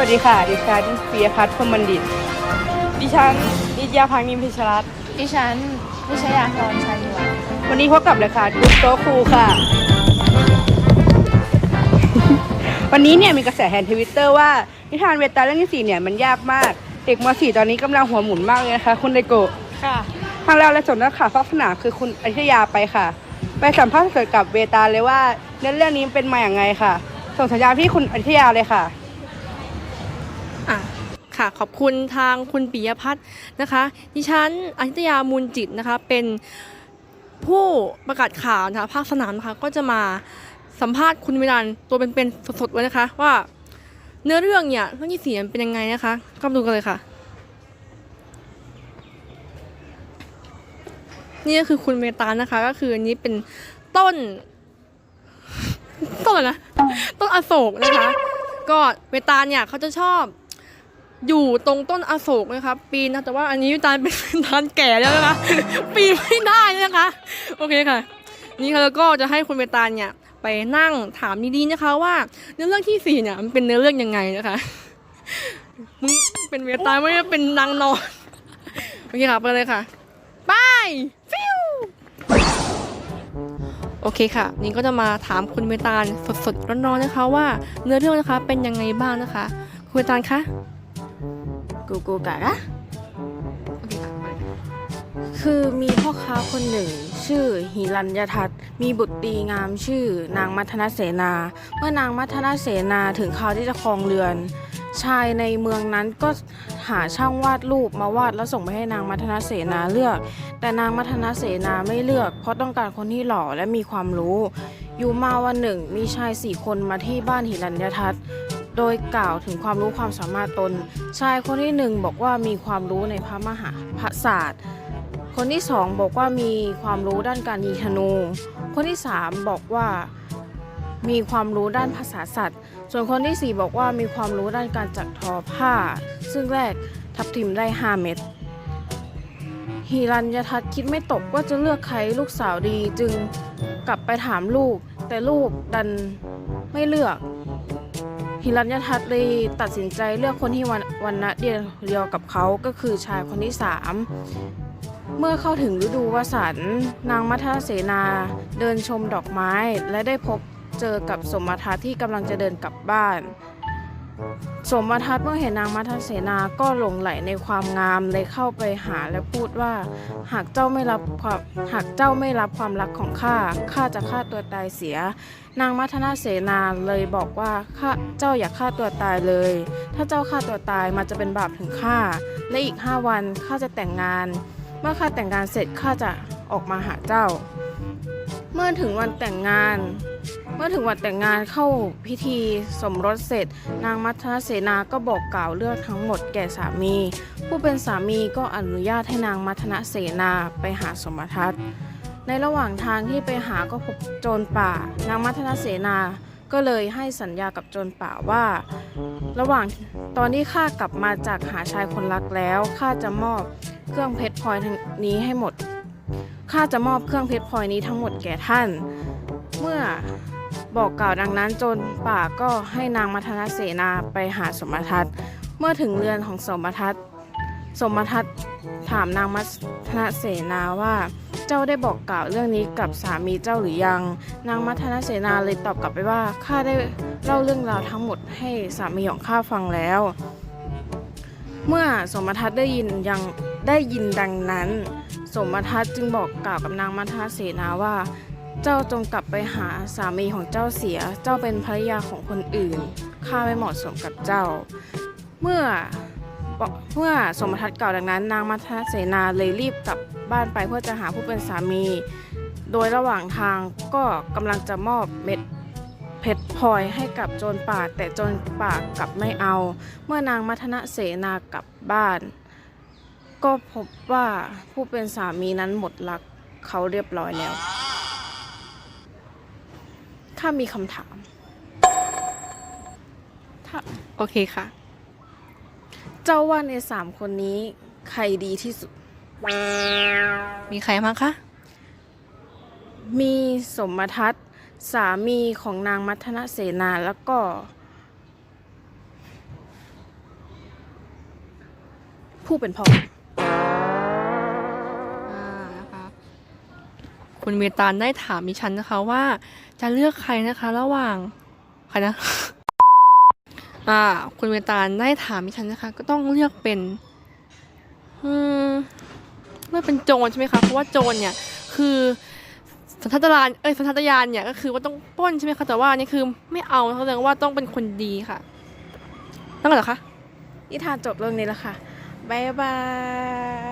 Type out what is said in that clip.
วัสดีค่ะ ดิฉันปียพัฒน์พรหมบัณฑิต ดิฉันนิตยาพังนิมพิชรัตน์ดิฉันวิชยาพรชัยวัฒน์วันนี้พบกับรายการกุ๊กโต๊ะครูค่ะ วันนี้เนี่ยมีกระแสแฮนทวิตเตอร์ว่านิทานเวตาเรื่องที่สี่เนี่ยมันยากมาก เด็กม .4 ตอนนี้กำลังหัวหมุนมากเลยนะคะ คุณไดโกะค่ะทางเราและสนนักข่าวฟอกสนามคือคุณอธิยาไปค่ะ ไปสัมภาษณ์สดกับเวตาเลยว่าเนื้อเรื่องนี้เป็นมาอย่างไงค่ะ ส่งสัญญาณที่คุณอธิยาเลยค่ะอะ ค่ะ ขอบคุณทางคุณปิยพัฒน์นะคะดิฉันอาทิตยามูลจิตนะคะ เป็นผู้ประกาศข่าวนะคะภาคสนามนะคะก็จะมาสัมภาษณ์คุณวิรันตัวเป็นๆสดๆเลยนะคะ ว่าเนื้อเรื่องเนี่ยเรื่องที่สี่มันเป็นยังไงนะคะก็มาดูกันเลยค่ะ นี่ก็คือคุณเมตานะคะ ก็คืออันนี้เป็นต้น ต้นนะต้นอโศกนะคะ ก็เวตาเนี่ยเขาจะชอบ อยู่ตรงต้นอโศกนะครับ ปีนนะแต่ว่าอันนี้ตาลเป็นตาลแก่แล้วนะคะ ปีนไม่ได้นะคะ โอเคค่ะ นี่ค่ะแล้วก็จะให้คุณเวตาเนี่ยไปนั่งถามดีๆนะคะว่าเนื้อเรื่องที่สี่เนี่ยมันเป็นเนื้อเรื่องยังไงนะคะมึงเป็นเวตาไม่ได้เป็นนางนอนโอเคค่ะไปเลยค่ะไปฟิวโอเคค่ะ นี่ก็จะมาถามคุณเวตาลสดๆร้อนๆนะคะ ว่าเนื้อเรื่องนะคะเป็นยังไงบ้างนะคะ คุณเวตาลคะ กูกูกะนะคือมีพ่อค้าคนหนึ่ง ชื่อหิรัญยทัศน์มีบุตรดีงามชื่อ นางมัทนาเสนา เมื่อนางมัทนาเสนาถึงคราวที่จะครองเรือน ชายในเมืองนั้นก็หาช่างวาดรูปมาวาดแล้วส่งไปให้นางมัทนาเสนาเลือก แต่นางมัทนาเสนาไม่เลือก เพราะต้องการคนที่หล่อและมีความรู้ อยู่มาวันหนึ่งมีชายสี่คนมาที่บ้านหิรัญยทัศน์ โดยกล่าวถึงความรู้ความสามารถตน ชายคนที่หนึ่งบอกว่ามีความรู้ในพระมหาพระศาสตร์ คนที่สองบอกว่ามีความรู้ด้านการยิงธนู คนที่สามบอกว่ามีความรู้ด้านภาษาสัตว์ ส่วนคนที่สี่บอกว่ามีความรู้ด้านการจักทอผ้า ซึ่งแรกทับทิมได้ 5 เม็ดฮิรัญยทัศน์คิดไม่ตกว่าจะเลือกใครลูกสาวดีจึงกลับไปถามลูก แต่ลูกดันไม่เลือก ฮิรัญทัตเลยตัดสินใจเลือกคนที่วันวันนะเดียวเดียวกับเขาก็คือชายคนที่สามเมื่อเข้าถึงฤดูวสันต์นางมัทเสนาเดินชมดอกไม้ และได้พบเจอกับสมทัศที่กำลังจะเดินกลับบ้าน สมทัศน์เมื่อเห็นนางมัทเสนาก็หลงไหลในความงามเลยเข้าไปหาและพูดว่า หากเจ้าไม่รับความหากเจ้าไม่รับความรักของข้าข้าจะฆ่าตัวตายเสีย นางมัทนาเสนาเลยบอกว่าข้าเจ้าอย่าฆ่าตัวตายเลย ถ้าเจ้าฆ่าตัวตายมันจะเป็นบาปถึงข้าและอีกห้าวันข้าจะแต่งงาน เมื่อข้าแต่งงานเสร็จข้าจะออกมาหาเจ้า เมื่อถึงวันแต่งงาน เมื่อถึงวันแต่งงานเข้าพิธีสมรสเสร็จ นางมัทนาเสนาก็บอกกล่าวเรื่องทั้งหมดแก่สามี ผู้เป็นสามีก็อนุญาตให้นางมัทนาเสนาไปหาสมทัศน์ในระหว่างทางที่ไปหาก็พบโจรป่า นางมัทนาเสนาก็เลยให้สัญญากับโจรป่าว่า ระหว่างตอนที่ข้ากลับมาจากหาชายคนรักแล้วข้าจะมอบเครื่องเพชรพลอยทั้งนี้ให้หมดข้าจะมอบเครื่องเพชรพลอยนี้ทั้งหมดแก่ท่าน เมื่อ บอกกล่าวดังนั้นจรป่าก็ให้นางมัทนาเสนาไปหาสมทัศน์ เมื่อถึงเรือนของสมทัศน์ สมทัศน์ถามนางมัทนาเสนาว่าเจ้าได้บอกกล่าวเรื่องนี้กับสามีเจ้าหรือยัง นางมัทนาเสนาเลยตอบกลับไปว่าข้าได้เล่าเรื่องราวทั้งหมดให้สามีของข้าฟังแล้ว เมื่อสมทัศน์ได้ยินยังได้ยินดังนั้น สมทัศน์จึงบอกกล่าวกับนางมัทนาเสนาว่า เจ้าจงกลับไปหาสามีของเจ้าเสีย เจ้าเป็นภรรยาของคนอื่น ข้าไม่เหมาะสมกับเจ้า เมื่อเมื่อสมทัศน์กล่าวดังนั้น นางมัทเสนาเลยรีบกลับบ้านไปเพื่อจะหาผู้เป็นสามี โดยระหว่างทางก็กำลังจะมอบเม็ดเพชรพลอยให้กับโจรป่าแต่โจรป่ากลับไม่เอา เมื่อนางมัทนาเสนากลับบ้าน ก็พบว่าผู้เป็นสามีนั้นหมดรักเขาเรียบร้อยแล้ว ถ้ามีคำถามถ้าโอเคค่ะ เจ้าว่าในสามคนนี้ใครดีที่สุด มีใครบ้างคะ มีสมทัศน์สามีของนางมัทนเสนาแล้วก็ ผู้เป็นพ่อ คุณเวตาลได้ถามมิชันนะคะว่า จะเลือกใครนะคะ ระหว่างใครนะอ่า คุณเวตาลได้ถามมิชันนะคะ ก็ต้องเลือกเป็นอืมเลือกเป็นโจรใช่ไหมคะเพราะว่าโจรเนี่ย คือสัญชาตญาณเอ้ยสัญชาตญาณเนี่ยก็คือว่าต้องปล้นใช่ไหมคะแต่ว่านี่คือไม่เอาแสดงว่าต้องเป็นคนดีค่ะตั้งแต่เหรอคะนิทานจบเรื่องนี้แล้วค่ะ บ๊ายบาย